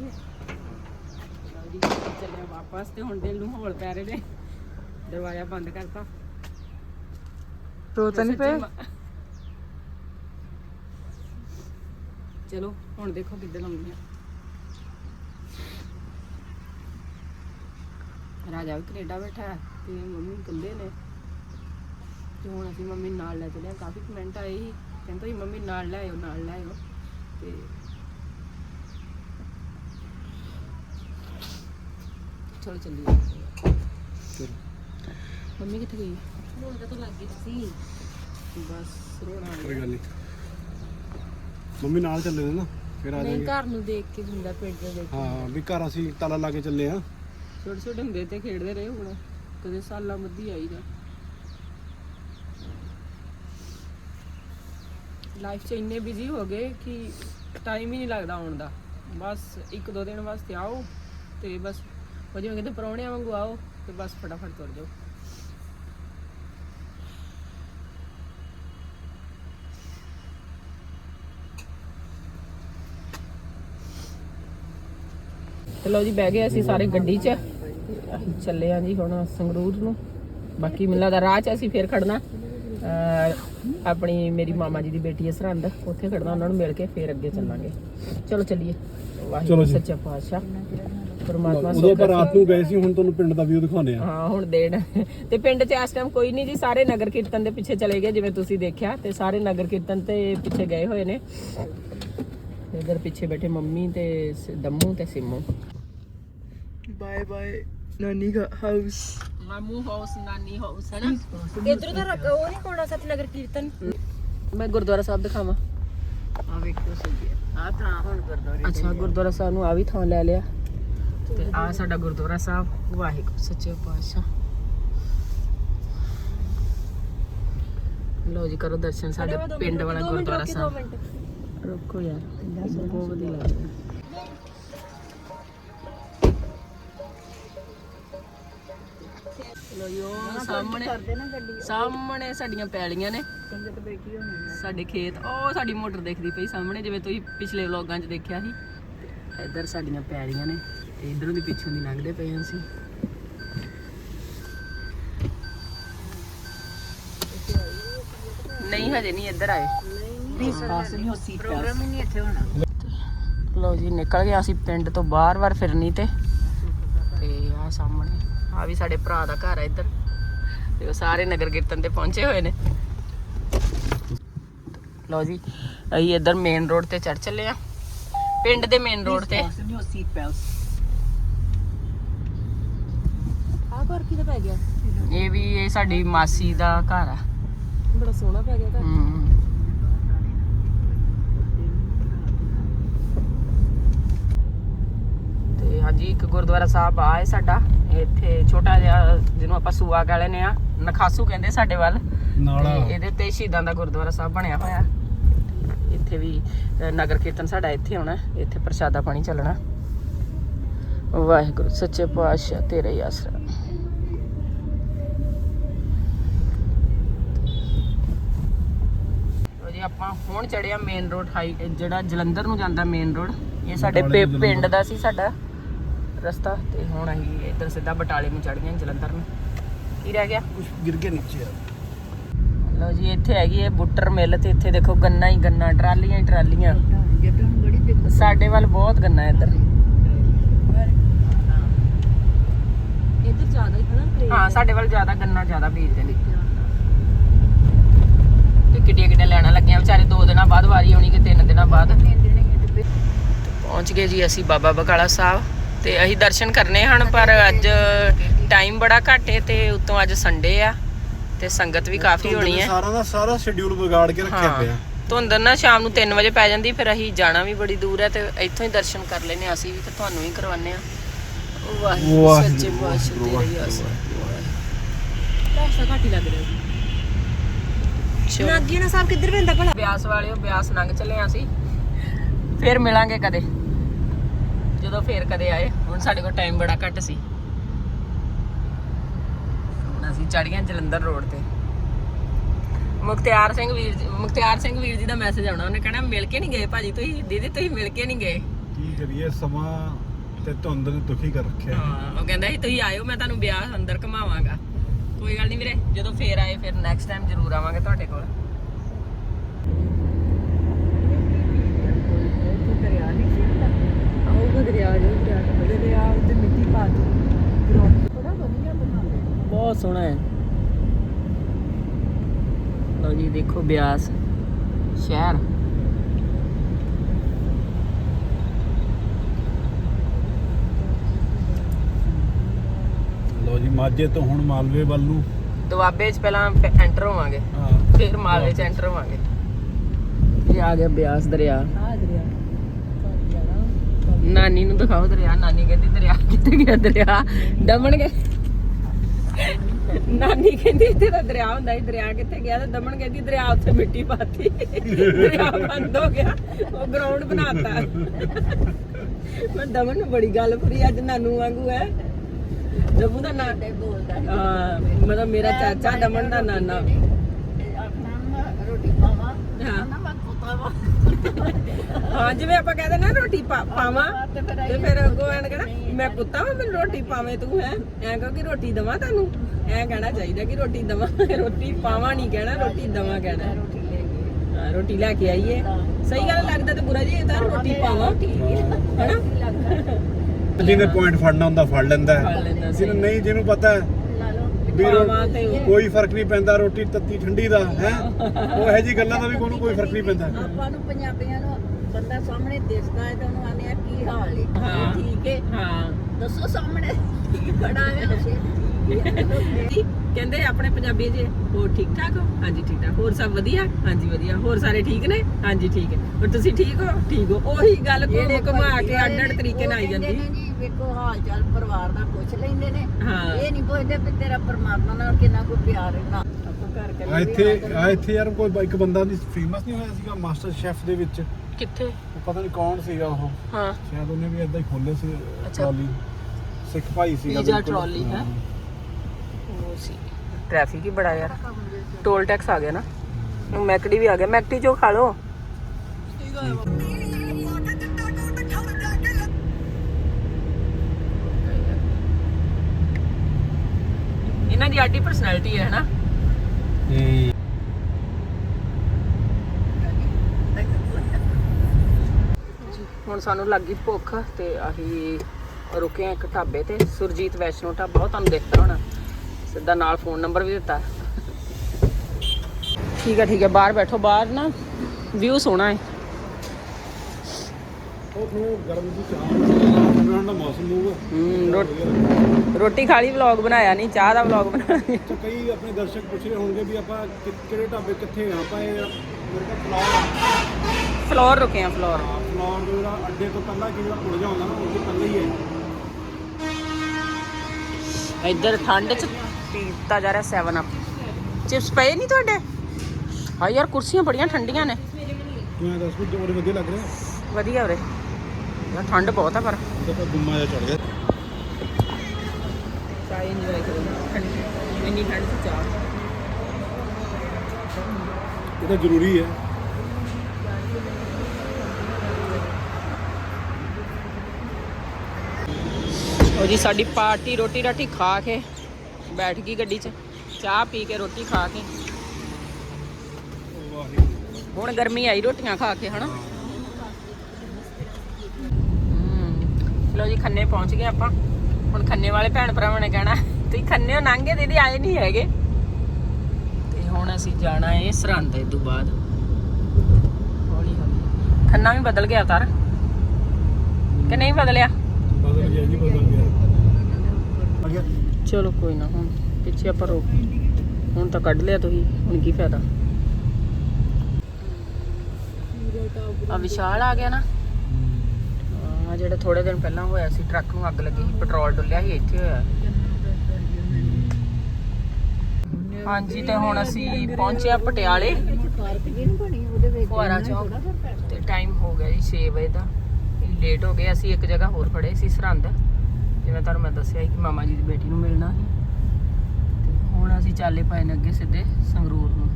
ਜੀ ਚੱਲੇ ਵਾਪਸ ਤੇ ਹੁਣ ਦਿਲ ਨੂੰ ਹੌਲ ਪੈ ਰਹੇ ਨੇ ਦਰਵਾਜ਼ਾ ਬੰਦ ਕਰਤਾ। ਰੋ ਤਾਂ ਨਹੀਂ ਪਏ ਚਲੋ ਹੁਣ ਦੇਖੋ ਕਿੱਦਾਂ ਆਉਂਦੀਆਂ ਰਾਜਾ ਵੀ ਕੈਨੇਡਾ ਬੈਠਾ ਹੈ ਤੇ ਮੰਮੀ ਇਕੱਲੇ ਨੇ। ਤੇ ਹੁਣ ਅਸੀਂ ਮੰਮੀ ਨਾਲ ਲੈ ਚੱਲੇ। ਕਾਫੀ ਕਮੈਂਟ ਆਏ ਸੀ। ਕਹਿੰਦੇ ਸੀ ਮੰਮੀ ਨਾਲ ਲੈ ਆਇਓ ਨਾਲ ਲੈ ਆਇਓ। ਤੇ ਚਲੋ ਚੱਲੀਏ ਮੰਮੀ ਕਿੱਥੇ ਗਈ? ਹੁਣ ਤਾਂ ਲੱਗ ਗਈ ਸੀ। ਬਸ ਰੋਣਾ ਆ ਕੋਈ ਗੱਲ ਨਹੀਂ ਮੰਮੀ ਨਾਲ ਚੱਲੇ ਨੇ ਨਾ ਫਿਰ ਆ ਨਹੀਂ ਘਰ ਨੂੰ ਦੇਖ ਕੇ ਹੁੰਦਾ ਪਿੰਡ ਦੇ ਦੇਖ ਹਾਂ ਵੀ ਘਰ ਅਸੀਂ ਤਾਲਾ ਲਾ ਕੇ ਚੱਲੇ ਆ ਛੋਟੇ ਛੋਟੇ ਹੁੰਦੇ ਤੇ ਖੇਡਦੇ ਰਹੇ ਹੁਣ। ਕਦੇ ਸਾਲਾਂ ਮੱਧੀ ਆਈ ਦਾ ਲਾਈਫ 'ਚ ਇੰਨੇ ਬਿਜ਼ੀ ਹੋ ਗਏ ਕਿ ਟਾਈਮ ਹੀ ਨਹੀਂ ਲੱਗਦਾ ਆਉਣ ਦਾ। ਬਸ ਇੱਕ ਦੋ ਦਿਨ ਵਾਸਤੇ ਆਓ ਤੇ ਬਸ ਉਹ ਜਿਵੇਂ ਕਹਿੰਦੇ ਪਰੌਣਿਆਂ ਵਾਂਗੂ ਆਓ ਤੇ ਬਸ ਫਟਾਫਟ ਤੁਰ ਜਾਓ। ਚਲੋ ਜੀ ਬਹਿ ਗਏ ਅਸੀਂ ਸਾਰੇ ਗੱਡੀ 'ਚ। ਚੱਲੇ ਆਂ ਜੀ ਹੁਣ ਸੰਗਰੂਰ ਨੂੰ। ਬਾਕੀ ਮਿਲਾ ਦਾ ਰਾਹ 'ਚ ਅਸੀਂ ਫੇਰ ਖੜਨਾ। ਆਪਣੀ ਮੇਰੀ ਮਾਮਾ ਜੀ ਦੀ ਬੇਟੀ ਹੈ ਸਰਹੰਦ ਉੱਥੇ ਖੜਨਾ ਉਹਨਾਂ ਨੂੰ ਮਿਲ ਕੇ ਫੇਰ ਅੱਗੇ ਚੱਲਾਂਗੇ। ਚਲੋ ਚੱਲੀਏ। ਵਾਹਿਗੁਰੂ ਸੱਚਾ ਪਾਤਸ਼ਾਹ। ਪਰਮਾਤਮਾ ਉਦੋਂ ਸੁੱਖ ਆਪਾਂ ਰਾਤ ਨੂੰ ਗਏ ਸੀ ਹੁਣ ਤੁਹਾਨੂੰ ਪਿੰਡ ਦਾ ਵਿਊ ਦਿਖਾਉਂਦੇ ਆ ਹਾਂ ਹੁਣ ਦੇਣ। ਤੇ ਪਿੰਡ 'ਚ ਇਸ ਟਾਈਮ ਕੋਈ ਨਹੀਂ ਜੀ ਸਾਰੇ ਨਗਰ ਕੀਰਤਨ ਦੇ ਪਿੱਛੇ ਚਲੇ ਗਏ ਜਿਵੇਂ ਤੁਸੀਂ ਦੇਖਿਆ ਤੇ ਸਾਰੇ ਨਗਰ ਕੀਰਤਨ ਤੇ ਪਿੱਛੇ ਗਏ ਹੋਏ ਨੇ। ਇਧਰ ਪਿੱਛੇ ਬੈਠੇ ਮੰਮੀ ਤੇ ਸ- ਦਮੂ ਤੇ ਸਿੰਮੂ। ਬਾਏ ਬਾਏ ਨਾਨੀ ਦਾ ਹਾਊਸ ਮਾਮੂ ਹਾਊਸ ਨਾਨੀ ਹਾਊਸ ਹੈ ਨਾ ਇਧਰ ਤਾਂ ਰੱਖ ਉਹ ਨਹੀਂ ਕੋਣਾ ਸਤ ਨਗਰ ਕੀਰਤਨ? ਮੈਂ ਗੁਰਦੁਆਰਾ ਸਾਹਿਬ ਦਿਖਾਵਾਂ। ਆ ਵੇਖੋ ਸਹੀ ਆ ਤਾਂ ਹੁਣ ਗੁਰਦੁਆਰੇ ਅੱਛਾ ਗੁਰਦੁਆਰਾ ਸਾਹਿਬ ਨੂੰ ਆ ਵੀ ਥਾਂ ਲੈ ਲਿਆ। ਤੇ ਆ ਸਾਡਾ ਗੁਰਦੁਆਰਾ ਸਾਹਿਬ ਵਾਹਿਗੁਰੂ ਸੱਚੇ ਪਾਤਸ਼ਾਹ। ਲੋ ਜੀ ਕਰੋ ਦਰਸ਼ਨ ਸਾਡੇ ਪਿੰਡ ਵਾਲਾ ਗੁਰਦੁਆਰਾ ਸਾਹਿਬ। ਰੁਕੋ ਯਾਰ ਬਹੁਤ ਵਧੀਆ ਲੱਗ ਰਿਹਾ ਲੋ ਯੋ ਸਾਹਮਣੇ ਸਾਹਮਣੇ ਸਾਡੀਆਂ ਪੈਲੀਆਂ ਨੇ। ਸਾਡੇ ਖੇਤ ਉਹ ਸਾਡੀ ਮੋਟਰ ਦਿਖਦੀ ਪਈ ਸਾਹਮਣੇ ਜਿਵੇਂ ਤੁਸੀਂ ਪਿਛਲੇ ਵਲੋਗਾਂ 'ਚ ਦੇਖਿਆ ਸੀ। ਇੱਧਰ ਸਾਡੀਆਂ ਪੈਲੀਆਂ ਨੇ। ਇਧਰੋਂ ਦੀ ਪਿੱਛੋਂ ਦੀ ਲੰਘਦੇ ਪਏ ਹਾਂ ਅਸੀਂ। ਨਹੀਂ ਹਜੇ ਨਹੀਂ ਇੱਧਰ ਆਏ। ਬਸ ਨਹੀਂ ਹੋਸੀ ਪ੍ਰੋਗਰਾਮ ਹੀ ਨਹੀਂ ਇੱਥੇ ਹੋਣਾ। ਲਓ ਜੀ ਨਿਕਲ ਗਏ ਅਸੀਂ ਪਿੰਡ ਤੋਂ ਬਾਹਰ-ਬਾਹਰ ਫਿਰਨੀ ਤੇ। ਤੇ ਆ ਸਾਹਮਣੇ ਆ ਵੀ ਸਾਡੇ ਭਰਾ ਦਾ ਘਰ ਹੈ ਇੱਧਰ। ਤੇ ਉਹ ਸਾਰੇ ਨਗਰ ਕੀਰਤਨ ਤੇ ਪਹੁੰਚੇ ਹੋਏ ਨੇ। ਲਓ ਜੀ ਅਸੀਂ ਇੱਧਰ ਮੇਨ ਰੋਡ ਤੇ ਚੜ ਚੱਲੇ ਆ ਪਿੰਡ ਦੇ ਮੇਨ ਰੋਡ ਤੇ। ਘਰ ਕਿਹਦਾ ਪੈ ਗਿਆ। ਇਹ ਵੀ ਇਹ ਸਾਡੀ ਮਾਸੀ ਦਾ ਘਰ ਆ। ਬੜਾ ਸੋਹਣਾ ਪੈ ਗਿਆ ਘਰ। ਹਮ। ਤੇ ਹਾਂਜੀ ਇੱਕ ਗੁਰਦੁਆਰਾ ਸਾਹਿਬ ਆ ਹੈ ਸਾਡਾ। ਇੱਥੇ ਛੋਟਾ ਜਿਹਾ ਜਿਹਨੂੰ ਆਪਾਂ ਸੂਆ ਕਹਿ ਲੈਨੇ ਆ ਨਖਾਸੂ ਕਹਿੰਦੇ ਸਾਡੇ ਵੱਲ। ਨਾਲਾ। ਤੇ ਇਹਦੇ ਤੇ ਸ਼ਹੀਦਾਂ ਦਾ ਗੁਰਦੁਆਰਾ ਸਾਹਿਬ ਬਣਿਆ ਹੋਇਆ। ਇੱਥੇ ਵੀ ਅ, ਨਗਰ ਕੀਰਤਨ ਸਾਡਾ ਇੱਥੇ ਹੋਣਾ। ਇੱਥੇ ਪ੍ਰਸ਼ਾਦਾ ਪਾਣੀ ਚੱਲਣਾ। ਵਾਹਿਗੁਰੂ ਸੱਚੇ ਪਾਤਸ਼ਾਹ ਤੇਰਾ ਹੀ ਆਸਰਾ ਲਓ ਜੀ ਆਪਾਂ ਹੁਣ ਚੜਿਆ ਮੇਨ ਰੋਡ ਹਾਈ ਜਿਹੜਾ ਜਲੰਧਰ ਨੂੰ ਜਾਂਦਾ ਮੇਨ ਰੋਡ ਇਹ ਸਾਡੇ ਪਿੰਡ ਦਾ ਸੀ ਸਾਡਾ ਰਸਤਾ ਤੇ ਹੁਣ ਅਸੀਂ ਇੱਧਰ ਸਿੱਧਾ ਬਟਾਲੇ ਨੂੰ ਚੜ ਗਏ ਜਲੰਧਰ ਨੂੰ। ਕੀ ਰਹਿ ਗਿਆ? ਕੁਝ ਗਿਰ ਕੇ ਨੀਚੇ ਲਓ ਜੀ ਇੱਥੇ ਹੈਗੀ ਹੈ ਬੁੱਟਰ ਮਿੱਲ ਤੇ ਇੱਥੇ ਦੇਖੋ ਗੰਨਾ ਹੀ ਗੰਨਾ ਟਰਾਲੀਆਂ ਹੀ ਟਰਾਲੀਆਂ। ਸਾਡੇ ਵੱਲ ਬਹੁਤ ਗੰਨਾ ਹੈ ਇੱਧਰ। ਇੱਧਰ ਜ਼ਿਆਦਾ ਹੀ ਹਨਾ ਹਾਂ ਸਾਡੇ ਵੱਲ ਜ਼ਿਆਦਾ ਗੰਨਾ ਜ਼ਿਆਦਾ ਬੀਜਦੇ ਨੇ। ਦਿਨਾਂ ਬਾਅਦ ਵਾਰੀ ਆਉਣੀ ਕਿ ਤਿੰਨ ਦਿਨਾਂ ਬਾਅਦ? ਪਹੁੰਚ ਗਏ ਜੀ ਅਸੀਂ ਬਾਬਾ ਬਕਾਲਾ ਸਾਹਿਬ। ਤੇ ਅਸੀਂ ਦਰਸ਼ਨ ਕਰਨੇ ਹਨ ਪਰ ਅੱਜ ਟਾਈਮ ਬੜਾ ਘੱਟ ਹੈ ਤੇ ਉਤੋਂ ਅੱਜ ਸੰਡੇ ਆ ਤੇ ਸੰਗਤ ਵੀ ਕਾਫੀ ਹੋਣੀ ਹੈ ਸਾਰਾ ਦਾ ਸਾਰਾ ਸ਼ਡਿਊਲ ਵਿਗਾੜ ਕੇ ਰੱਖਿਆ ਪਿਆ। ਧੁੰਦ ਨਾ ਸ਼ਾਮ ਨੂੰ 3 ਵਜੇ ਪੈ ਜਾਂਦੀ ਫਿਰ ਅਸੀਂ ਜਾਣਾ ਵੀ ਬੜੀ ਦੂਰ ਹੈ ਤੇ ਇੱਥੋਂ ਹੀ ਦਰਸ਼ਨ ਕਰ ਲੈਨੇ ਹਾਂ ਅਸੀਂ ਵੀ ਤੇ ਤੁਹਾਨੂੰ ਵੀ ਕਰਵਾਨੇ ਆ ਵਾਹਿਗੁਰੂ ਵਾਹਿਗੁਰੂ, ਸੱਚੇ ਪਾਤਸ਼ਾਹ ਤੇਰੇ ਹੀ ਆਸਰਾ। ਪੈਸਾ ਘੱਟ ਹੀ ਲੱਗ ਰਿਹਾ ਚਲੋ ਨਾਗੀਆਂ ਸਾਹਿਬ ਕਿੱਧਰ ਪੈਂਦਾ ਭਲਾ? ਬਿਆਸ ਵਾਲਿਓ ਬਿਆਸ ਲੰਘ ਚੱਲੇ ਹਾਂ ਅਸੀਂ। ਫਿਰ ਮਿਲਾਂਗੇ ਕਦੇ। ਜਦੋਂ ਫੇਰ ਕਦੇ ਆਏ। ਹੁਣ ਸਾਡੇ ਕੋਲ ਟਾਈਮ ਬੜਾ ਘੱਟ ਸੀ। ਹੁਣ ਅਸੀਂ ਚੜ ਗਏ ਜਲੰਧਰ ਰੋਡ ਤੇ। ਮੁਖਤਿਆਰ ਸਿੰਘ ਵੀਰ ਜੀ ਮੁਖਤਿਆਰ ਸਿੰਘ ਵੀਰ ਜੀ ਦਾ ਮੈਸੇਜ ਆਉਣਾ। ਉਹਨੇ ਕਹਿਣਾ ਮਿਲ ਕੇ ਨਹੀਂ ਗਏ ਭਾਜੀ ਤੁਸੀਂ? ਦੀਦੀ ਤੁਸੀਂ ਮਿਲ ਕੇ ਨਹੀਂ ਗਏ? ਕੀ ਕਰੀਏ? ਸਮਾਂ ਤੇ ਧੁੰਦ ਨੇ ਦੁਖੀ ਕਰ ਰੱਖਿਆ। ਹਾਂ ਉਹ ਕਹਿੰਦਾ ਸੀ ਤੁਸੀਂ ਆਇਓ ਮੈਂ ਤੁਹਾਨੂੰ ਵਿਆਹ ਅੰਦਰ ਘਮਾਵਾਂਗਾ ਕੋਈ ਗੱਲ ਨਹੀਂ ਵੀਰੇ, ਜਦੋਂ ਫੇਰ ਆਏ, ਫਿਰ ਨੈਕਸਟ ਟਾਈਮ ਜ਼ਰੂਰ ਆਵਾਂਗੇ ਤੁਹਾਡੇ ਕੋਲ। ਦਰਿਆ ਨਹੀਂ ਸੀ ਹੁੰਦਾ ਆਊਗਾ ਦਰਿਆ ਜੋ ਦਰਿਆ ਦਾ ਦਰਿਆ ਉੱਤੇ ਮਿੱਟੀ ਪਾ ਦਿੱਤੀ ਬੜਾ ਵਧੀਆ ਬਣਾ ਲਿਆ ਬਹੁਤ ਸੋਹਣਾ ਹੈ। ਲਓ ਜੀ, ਦੇਖੋ ਬਿਆਸ, ਸ਼ਹਿਰ। ਲੋ ਜੀ ਮਾਝੇ ਤੋਂ ਹੁਣ ਮਾਲਵੇ ਵੱਲ ਨੂੰ। ਦੁਆਬੇ 'ਚ ਪਹਿਲਾਂ ਐਂਟਰ ਹੋਵਾਂਗੇ ਹਾਂ। ਫਿਰ ਮਾਲਵੇ 'ਚ ਐਂਟਰ ਹੋਵਾਂਗੇ। ਇਹ ਆ ਗਿਆ ਬਿਆਸ ਦਰਿਆ। ਆ ਦਰਿਆ। ਨਾਨੀ ਨੂੰ ਦਿਖਾਓ ਦਰਿਆ ਨਾਨੀ ਕਹਿੰਦੀ ਦਰਿਆ ਕਿੱਥੇ ਗਿਆ ਦਰਿਆ? ਦਮਣ ਗਏ। ਨਾਨੀ ਕਹਿੰਦੀ ਇੱਥੇ ਤਾਂ ਦਰਿਆ ਹੁੰਦਾ ਸੀ ਦਰਿਆ ਕਿੱਥੇ ਗਿਆ? ਤੇ ਦਮਣ ਕਹਿੰਦੀ ਦਰਿਆ ਉੱਥੇ ਮਿੱਟੀ ਪਾਤੀ। ਦਰਿਆ ਬੰਦ ਹੋ ਗਿਆ ਉਹ ਗਰਾਊਂਡ ਬਣਾਤਾ। ਮੈਂ ਦਮਨ ਨੂੰ ਬੜੀ ਗੱਲ ਪੂਰੀ ਅੱਜ ਨਾਨੂ ਵਾਂਗੂ ਹੈ। ਜਬੂ ਦਾ ਨਾਂ ਬੋਲਦਾ ਹਾਂ। ਮਤਲਬ ਮੇਰਾ ਚਾਚਾ ਦਮਨ ਦਾ ਨਾਨਾ ਰੋਟੀ ਪਾਵਾਂ। ਹਾਂ। ਨਾ ਮੈਂ ਕੁੱਤਾ ਵਾ। ਹਾਂ ਜਿਵੇਂ ਆਪਾਂ ਕਹਿੰਦੇ ਨਾ ਰੋਟੀ ਪਾ- ਪਾਵਾਂ। ਤੇ ਫਿਰ ਤੇ ਫਿਰ ਅੱਗੋਂ ਐਨ ਕਹਿਣਾ ਮੈਂ ਕੁੱਤਾ ਵਾਂ ਮੈਨੂੰ ਰੋਟੀ ਪਾਵੇਂ ਤੂੰ ਹੈ? ਐਂ ਕਹੋ ਕਿ ਰੋਟੀ ਦਵਾਂ ਤੁਹਾਨੂੰ ਐਂ ਕਹਿਣਾ ਚਾਹੀਦਾ ਕਿ ਰੋਟੀ ਦਵਾਂ ਰੋਟੀ ਪਾਵਾਂ ਨਹੀਂ ਕਹਿਣਾ ਰੋਟੀ ਦਵਾਂ ਕਹਿਣਾ। ਰੋਟੀ ਲੈ ਗਈ ਹਾਂ ਰੋਟੀ ਲੈ ਕੇ ਆਈਏ। ਸਹੀ ਗੱਲ ਲੱਗਦਾ ਤੇ ਬੁਰਾ ਜੀ ਇਹ ਤਾਂ ਰੋਟੀ ਪਾਵਾਂ। ਹਨਾ? ਜਿਹਨੇ ਪੁਆਇੰਟ ਫੜਨਾ ਹੁੰਦਾ ਫੜ ਲੈਂਦਾ ਫੜ ਹੈ ਲੈਂਦਾ ਜਿਹਨੂੰ ਨਹੀਂ ਜਿਹਨੂੰ ਪਤਾ ਹੈ ਵੀ ਰੋ- ਪਾਵਾਂ ਤੇ ਉਹ- ਕੋਈ ਫ਼ਰਕ ਨਹੀਂ ਪੈਂਦਾ ਰੋਟੀ ਤੱਤੀ ਠੰਡੀ ਦਾ ਹੈ? ਉਹ ਇਹੋ ਜੀ ਗੱਲਾਂ ਦਾ ਵੀ ਕੋਈ ਨੂੰ ਕੋਈ ਫ਼ਰਕ ਨਹੀਂ ਪੈਂਦਾ। ਆਪਾਂ ਨੂੰ ਪੰਜਾਬੀਆਂ ਨੂੰ ਬੰਦਾ ਸਾਹਮਣੇ ਦਿਸਦਾ ਹੈ ਤਾਂ ਉਹਨੂੰ ਆਨੇ ਆ ਕੀ ਹਾਲ ਹੈ ਹਾਂ। ਠੀਕ ਹੈ ਹਾਂ। ਦੱਸੋ ਸਾਹਮਣੇ ਕੀ ਖੜਾ ਹੈ? ਅਸੀਂ ਕਹਿੰਦੇ ਆਪਣੇ ਪੰਜਾਬੀ ਜੀ ਹੋਰ ਠੀਕ ਠਾਕ ਹੋ? ਹਾਂਜੀ ਠੀਕ ਠਾਕ। ਹੋਰ ਸਭ ਵਧੀਆ? ਹਾਂਜੀ ਵਧੀਆ। ਹੋਰ ਸਾਰੇ ਠੀਕ ਨੇ? ਹਾਂਜੀ ਠੀਕ ਹੈ। ਹੋਰ ਤੁਸੀਂ ਠੀਕ ਹੋ? ਠੀਕ ਹੋ। ਉਹੀ ਗੱਲ ਘੁੰਮ ਘੁਮਾ ਕੇ ਅੱਡ ਅੱਡ ਤਰੀਕੇ ਨਾਲ ਆਈ ਜਾਂਦੀ। ਵੇਖੋ ਹਾਲ ਚਾਲ ਪਰਿਵਾਰ ਦਾ ਪੁੱਛ ਲੈਂਦੇ ਨੇ। ਇਹ ਨਹੀਂ ਪੁੱਛਦੇ ਤੇਰਾ ਪਰਮਾਤਮਾ ਨਾਲ ਕਿੰਨਾ ਕੋਈ ਪਿਆਰ ਹੈ। ਨਾ ਇੱਥੇ ਆ ਇੱਥੇ ਯਾਰ ਕੋਈ ਇੱਕ ਬੰਦਾ ਨਹੀਂ ਫੇਮਸ ਨਹੀਂ ਹੋਇਆ ਸੀਗਾ ਮਾਸਟਰ ਸ਼ੈਫ ਦੇ ਵਿੱਚ। ਕਿੱਥੇ? ਪਤਾ ਨਹੀਂ ਕੌਣ ਸੀਗਾ ਉਹ। ਹਾਂ। ਸ਼ਾਇਦ ਉਹਨੇ ਵੀ ਇਦਾਂ ਹੀ ਖੋਲੇ ਸੀ ਅੱਛਾ। ਟਰਾਲੀ ਸਿੱਖ ਭਾਈ ਸੀਗਾ ਪੀਜ਼ਾ ਬਿਲਕੁਲ। ਟਰਾਲੀ ਹੈ? ਉਹ ਸੀ। ਟ੍ਰੈਫਿਕ ਹੀ ਬੜਾ ਯਾਰ। ਟੋਲ ਟੈਕਸ ਆ ਗਿਆ ਨਾ। ਮੈਕਡੀ ਵੀ ਆ ਗਿਆ। ਮੈਕਡੀ ਚੋ ਖਾ ਲਓ। ਇਹਨਾਂ ਦੀ ਆਡੀ ਪਰਸਨੈਲਿਟੀ ਹੈ ਨਾ ਹੁਣ ਸਾਨੂੰ ਲੱਗ ਭੁੱਖ ਤੇ ਅਸੀਂ ਰੁਕੇ ਆ ਇੱਕ ਢਾਬੇ ਤੇ। ਸੁਰਜੀਤ ਵੈਸ਼ਨੋ ਢਾਬਾ, ਉਹ ਤੁਹਾਨੂੰ ਦੇਖਦਾ ਹੋਣਾ। ਸਿੱਧਾ ਨਾਲ ਫੋਨ ਨੰਬਰ ਵੀ ਦਿੱਤਾ। ਠੀਕ ਹੈ ਠੀਕ ਹੈ ਬਾਹਰ ਬੈਠੋ ਬਾਹਰ ਨਾ ਵਿਊ ਸੋਹਣਾ ਹੈ। ਰੋਟੀ ਖਾ ਲਈ ਵਲੌਗ ਬਣਾਇਆ ਨਹੀਂ ਚਾਹ ਦਾ ਵਲੌਗ ਬਣਾਇਆ ਕਈ ਆਪਣੇ ਦਰਸ਼ਕ ਪੁੱਛ ਰਹੇ ਹੋਣਗੇ ਵੀ ਆਪਾਂ ਕਿਹੜੇ ਢਾਬੇ ਕਿੱਥੇ ਆ ਆਪਾਂ ਇਹ ਮੇਰੇ ਕੋਲ ਫਲਾਰ ਫਲੋਰ ਰੁਕੇ ਆ ਫਲੋਰ ਫਲਾਰ ਜਿਹੜਾ ਅੱਡੇ ਤੋਂ ਪਹਿਲਾਂ ਜਿਹੜਾ ਪੁਲ ਜਾ ਹੁੰਦਾ ਨਾ ਉਹ ਪਹਿਲਾਂ ਹੀ ਹੈ। ਇੱਧਰ ਠੰਡ ਚ ਪੀਤਾ ਜਾ ਰਿਹਾ 7 ਅਪ ਚਿਪਸ ਪਏ ਨਹੀਂ ਤੁਹਾਡੇ? ਹਾਂ ਯਾਰ ਕੁਰਸੀਆਂ ਬੜੀਆਂ ਠੰਡੀਆਂ ਨੇ। ਤੂੰ ਐਂ ਦੱਸ ਵੀ ਜੋੜੇ ਵਧੀਆ ਲੱਗ ਰਿਹਾ ਵਧੀਆ ਉਰੇ। ਯਾਰ ਠੰਡ ਬਹੁਤ ਆ ਪਰ। ਉਹਦਾ ਤਾਂ ਗੁੰਮਾ ਜਿਹਾ ਚੜ ਗਿਆ। ਚਾਹ ਇੰਜੋਏ ਕਰੋ। ਠੰਡੀ। ਇੰਨੀ ਠੰਡ ਚ ਚਾਹ। ਇਹ ਤਾਂ ਜ਼ਰੂਰੀ ਹੈ। ਉਹ ਜੀ ਸਾਡੀ ਪਾਰਟੀ ਰੋਟੀ ਰਾਟੀ ਖਾ ਕੇ ਬੈਠ ਗਈ ਗੱਡੀ 'ਚ ਚਾਹ ਪੀ ਕੇ ਰੋਟੀ ਖਾ ਕੇ। ਹੁਣ ਗਰਮੀ ਆਈ ਰੋਟੀਆਂ ਖਾ ਕੇ ਹਨਾ? ਹਮ, ਜੀ ਖੰਨੇ ਪਹੁੰਚ ਗਏ ਆਪਾਂ। ਹੁਣ ਖੰਨੇ ਵਾਲੇ ਭੈਣ ਭਰਾਵਾਂ ਨੇ ਕਹਿਣਾ ਤੁਸੀਂ ਖੰਨੇ ਨੰਗੇ ਦੀਦੀ ਆਏ ਨਹੀਂ ਹੈਗੇ। ਤੇ ਹੁਣ ਅਸੀਂ ਜਾਣਾ ਹੈ ਸਰਹੰਦ ਇਹ ਤੋਂ ਬਾਅਦ। ਹੌਲੀ ਹੌਲੀ। ਖੰਨਾ ਵੀ ਬਦਲ ਗਿਆ ਤਾਰ। ਕਿ ਨਹੀਂ ਬਦਲਿਆ? ਬਦਲ ਗਿਆ ਜੀ ਬਦਲ ਗਿਆ। ਚਲੋ ਕੋਈ ਨਾ, ਹੁਣ ਪਿੱਛੇ ਆਪਾਂ ਰੋਕ ਹੁਣ ਤਾਂ ਕੱਢ ਲਿਆ ਤੁਸੀਂ, ਹੁਣ ਕੀ ਫਾਇਦਾ? ਆ ਵਿਸ਼ਾਲ ਆ ਗਿਆ ਨਾ। ਆ ਜਿਹੜਾ ਥੋੜੇ ਦਿਨ ਪਹਿਲਾਂ ਹੋਇਆ ਸੀ, ਟਰੱਕ ਨੂੰ ਅੱਗ ਲੱਗੀ ਸੀ, ਪੈਟਰੋਲ ਡੁੱਲਿਆ ਸੀ, ਇੱਥੇ ਹੋਇਆ। ਹਾਂਜੀ, ਤੇ ਹੁਣ ਅਸੀਂ ਪਹੁੰਚੇ ਆ ਪਟਿਆਲੇ। ਪਾਰਕ ਫੁਆਰਾ ਚੌਕ। ਤੇ ਟਾਈਮ ਹੋ ਗਿਆ ਜੀ 6 ਵਜੇ ਦਾ। ਲੇਟ ਹੋ ਗਏ, ਅਸੀਂ ਇੱਕ ਜਗ੍ਹਾ ਹੋਰ ਖੜੇ ਸੀ ਸਰਹੰਦ। ਜਿਵੇਂ ਤੁਹਾਨੂੰ ਮੈਂ ਦੱਸਿਆ ਕਿ ਮਾਮਾ ਜੀ ਦੀ ਬੇਟੀ ਨੂੰ ਮਿਲਣਾ ਸੀ। ਤੇ ਹੁਣ ਅਸੀਂ ਚਾਲੇ ਪਏ ਨੇ ਅੱਗੇ ਸਿੱਧੇ ਸੰਗਰੂਰ ਨੂੰ।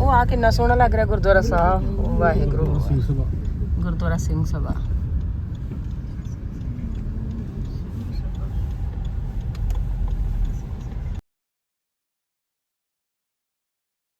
ਉਹ ਆ ਕਿੰਨਾ ਸੋਹਣਾ ਲੱਗ ਰਿਹਾ ਗੁਰਦੁਆਰਾ ਸਾਹਿਬ। ਵਾਹਿਗੁਰੂ। ਸਿੰਘ ਸਭਾ। ਗੁਰਦੁਆਰਾ ਸਿੰਘ ਸਭਾ।